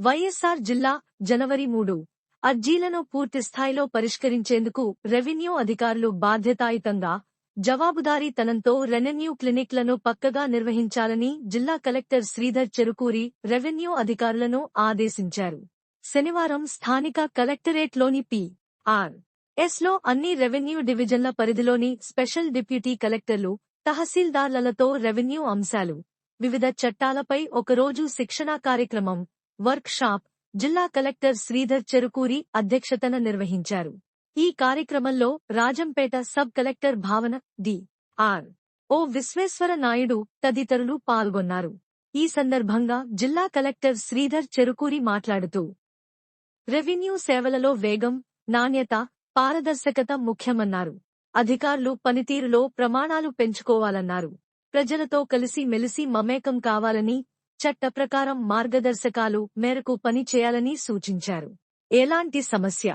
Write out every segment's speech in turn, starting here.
వైఎస్సార్ జిల్లా జనవరి మూడు. అర్జీలను పూర్తిస్థాయిలో పరిష్కరించేందుకు రెవెన్యూ అధికారులు బాధ్యతాయుతంగా జవాబుదారీతనంతో రెవెన్యూ క్లినిక్లను పక్కగా నిర్వహించాలని జిల్లా కలెక్టర్ శ్రీధర్ చెరుకూరి రెవెన్యూ అధికారులను ఆదేశించారు. శనివారం స్థానిక కలెక్టరేట్లోని పి. ఆర్. ఎస్లో అన్ని రెవెన్యూ డివిజన్ల పరిధిలోని స్పెషల్ డిప్యూటీ కలెక్టర్లు తహసీల్దార్లతో రెవెన్యూ అంశాలు వివిధ చట్టాలపై ఒకరోజు శిక్షణా కార్యక్రమం వర్క్ షాప్ జిల్లా కలెక్టర్ శ్రీధర్ చెరుకూరి అధ్యక్షతన నిర్వహించారు. ఈ కార్యక్రమంలో Rajampet sub collector Bhavana D. R. O Vishweshwara Naidu తదితరులు పాల్గొన్నారు. ఈ సందర్భంగా జిల్లా కలెక్టర్ శ్రీధర్ చెరుకూరి మాట్లాడుతూ రెవెన్యూ సేవలలో వేగం నాణ్యత పారదర్శకత ముఖ్యమన్నారు. అధికారులు పనితీరులో ప్రమాణాలు పెంచుకోవాలన్నారు. ప్రజలతో కలిసి మెలిసి మమేకం కావాలని చట్ట ప్రకారం మార్గదర్శకాలు మేరకు పని చేయాలని సూచించారు. ఎలాంటి సమస్య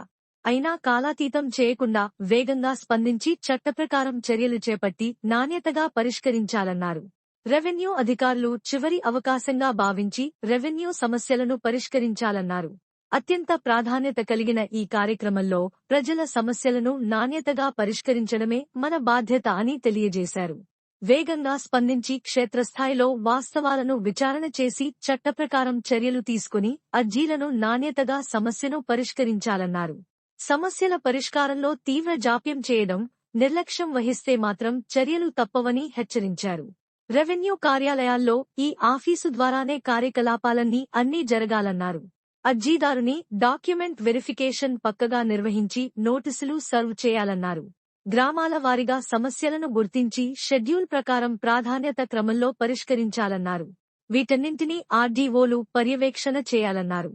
అయినా కాలాతీతం చేయకుండా వేగంగా స్పందించి చట్టప్రకారం చర్యలు చేపట్టి నాణ్యతగా పరిష్కరించాలన్నారు. రెవెన్యూ అధికారులు చివరి అవకాశంగా భావించి రెవెన్యూ సమస్యలను పరిష్కరించాలన్నారు. అత్యంత ప్రాధాన్యత కలిగిన ఈ కార్యక్రమంలో ప్రజల సమస్యలను నాణ్యతగా పరిష్కరించడమే మన బాధ్యత అని తెలియజేశారు. వేగంగా స్పందించి క్షేత్రస్థాయిలో వాస్తవాలను విచారణ చేసి చట్టప్రకారం చర్యలు తీసుకుని అర్జీలను నాణ్యతగా సమస్యను పరిష్కరించాలన్నారు. సమస్యల పరిష్కారంలో తీవ్ర జాప్యం చేయడం నిర్లక్ష్యం వహిస్తే మాత్రం చర్యలు తప్పవని హెచ్చరించారు. రెవెన్యూ కార్యాలయాల్లో ఈ ఆఫీసు ద్వారానే కార్యకలాపాలన్నీ అన్నీ జరగాలన్నారు. అర్జీదారుని డాక్యుమెంట్ వెరిఫికేషన్ పక్కగా నిర్వహించి నోటీసులు సర్వ్ చేయాలన్నారు. గ్రామాల వారీగా సమస్యలను గుర్తించి షెడ్యూల్ ప్రకారం ప్రాధాన్యత క్రమంలో పరిష్కరించాలన్నారు. వీటన్నింటినీ ఆర్డీఓలు పర్యవేక్షణ చేయాలన్నారు.